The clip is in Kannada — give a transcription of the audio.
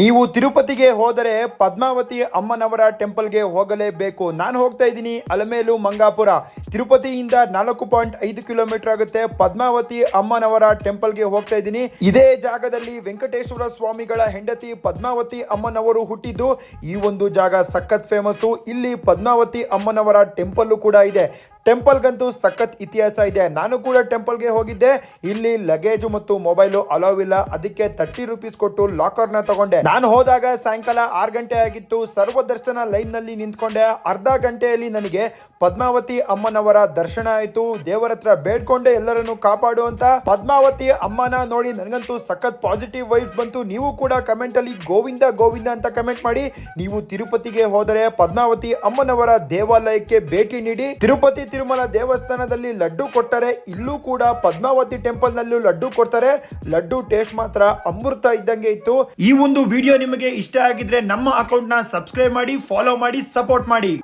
ನೀವು ತಿರುಪತಿಗೆ ಹೋದರೆ ಪದ್ಮಾವತಿ ಅಮ್ಮನವರ ಟೆಂಪಲ್ಗೆ ಹೋಗಲೇಬೇಕು. ನಾನು ಹೋಗ್ತಾ ಇದ್ದೀನಿ ಅಲಮೇಲು, ಮಂಗಾಪುರ. ತಿರುಪತಿಯಿಂದ ನಾಲ್ಕು ಪಾಯಿಂಟ್ ಐದು ಕಿಲೋಮೀಟರ್ ಆಗುತ್ತೆ. ಪದ್ಮಾವತಿ ಅಮ್ಮನವರ ಟೆಂಪಲ್ಗೆ ಹೋಗ್ತಾ ಇದ್ದೀನಿ. ಇದೇ ಜಾಗದಲ್ಲಿ ವೆಂಕಟೇಶ್ವರ ಸ್ವಾಮಿಗಳ ಹೆಂಡತಿ ಪದ್ಮಾವತಿ ಅಮ್ಮನವರು ಹುಟ್ಟಿದ್ದು. ಈ ಒಂದು ಜಾಗ ಸಖತ್ ಫೇಮಸ್ಸು ಇಲ್ಲಿ ಪದ್ಮಾವತಿ ಅಮ್ಮನವರ ಟೆಂಪಲ್ಲು ಕೂಡ ಇದೆ. ಟೆಂಪಲ್ಗಂತೂ ಸಖತ್ ಇತಿಹಾಸ ಇದೆ. ನಾನು ಕೂಡ ಟೆಂಪಲ್ಗೆ ಹೋಗಿದ್ದೆ. ಇಲ್ಲಿ ಲಗೇಜು ಮತ್ತು ಮೊಬೈಲು ಅಲೋವ್ ಇಲ್ಲ. ಅದಕ್ಕೆ ತರ್ಟಿ ರುಪೀಸ್ ಕೊಟ್ಟು ಲಾಕರ್ನ ತಗೊಂಡೆ. ನಾನು ಹೋದಾಗ ಸಾಯಂಕಾಲ ಆರು ಗಂಟೆ ಆಗಿತ್ತು. ಸರ್ವದರ್ಶನ ಲೈನ್ನಲ್ಲಿ ನಿಂತ್ಕೊಂಡೆ. ಅರ್ಧ ಗಂಟೆಯಲ್ಲಿ ನನಗೆ ಪದ್ಮಾವತಿ ಅಮ್ಮನವರ ದರ್ಶನ ಆಯಿತು. ದೇವರ ಹತ್ರ ಬೇಡ್ಕೊಂಡೆ ಎಲ್ಲರನ್ನು ಕಾಪಾಡು ಅಂತ ಪದ್ಮಾವತಿ ಅಮ್ಮನ ನೋಡಿ ನನಗಂತೂ ಸಖತ್ ಪಾಸಿಟಿವ್ ವೈಬ್ಸ್ ಬಂತು. ನೀವು ಕೂಡ ಕಮೆಂಟ್ ಅಲ್ಲಿ ಗೋವಿಂದ ಗೋವಿಂದ ಅಂತ ಕಮೆಂಟ್ ಮಾಡಿ. ನೀವು ತಿರುಪತಿಗೆ ಹೋದರೆ ಪದ್ಮಾವತಿ ಅಮ್ಮನವರ ದೇವಾಲಯಕ್ಕೆ ಭೇಟಿ ನೀಡಿ. ತಿರುಪತಿ ತಿರುಮಲ ದೇವಸ್ಥಾನದಲ್ಲಿ ಲಡ್ಡು ಕೊಟ್ಟರೆ, ಇಲ್ಲೂ ಕೂಡ ಪದ್ಮಾವತಿ ಟೆಂಪಲ್ ನಲ್ಲೂ ಲಡ್ಡು ಕೊಡ್ತಾರೆ. ಲಡ್ಡು ಟೇಸ್ಟ್ ಮಾತ್ರ ಅಮೃತ ಇದ್ದಂಗೆ ಇತ್ತು. ಈ ಒಂದು ವಿಡಿಯೋ ನಿಮಗೆ ಇಷ್ಟ ಆಗಿದ್ರೆ ನಮ್ಮ ಅಕೌಂಟ್ನ ಸಬ್ಸ್ಕ್ರೈಬ್ ಮಾಡಿ, ಫಾಲೋ ಮಾಡಿ, ಸಪೋರ್ಟ್ ಮಾಡಿ.